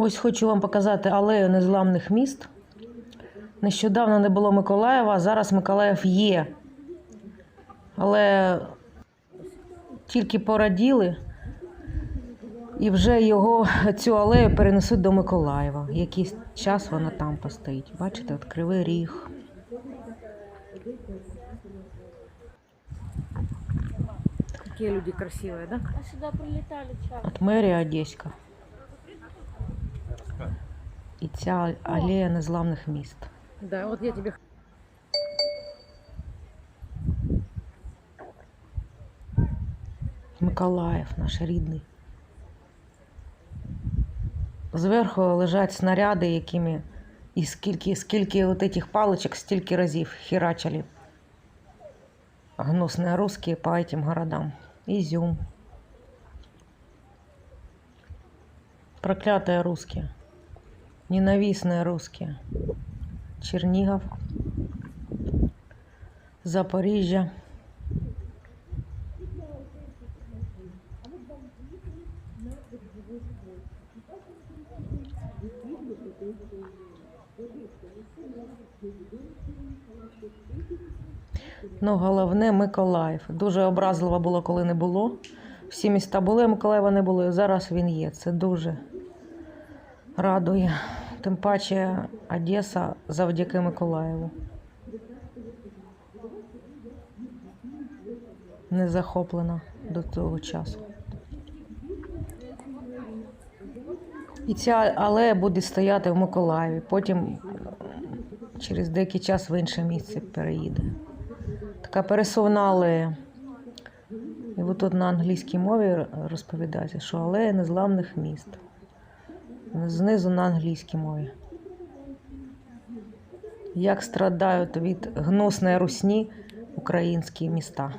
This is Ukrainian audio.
Ось хочу вам показати алею незламних міст. Нещодавно не було Миколаєва, а зараз Миколаїв є. Але тільки пораділи, і вже його цю алею перенесуть до Миколаєва. Якийсь час вона там постоїть. Бачите, от кривий ріг. Какие люди красивые, да? А сюда прилетали часто. От мерія Одеська. І ця алея незламних міст. Да, вот я тебе Миколаїв, наш рідний. Зверху лежать снаряди, якими і скільки, скільки от этих паличок, стільки разів херачили гнусные русские по этим городам. Изюм. Проклятые русские. Ненавистные русские. Чернигов. Запоріжжя. Ну, головне Миколаїв. Дуже образливо було, коли не було. Всі міста були, а Миколаєва не було. І зараз він є. Це дуже радує. Тим паче Одеса завдяки Миколаєву. Не захоплена до того часу. І ця алея буде стояти в Миколаєві. Потім через деякий час в інше місце переїде. Така пересувна алея. І от тут на англійській мові розповідається, що алея незламних міст. Знизу на англійській мові. Як страдають від гнусної русні українські міста.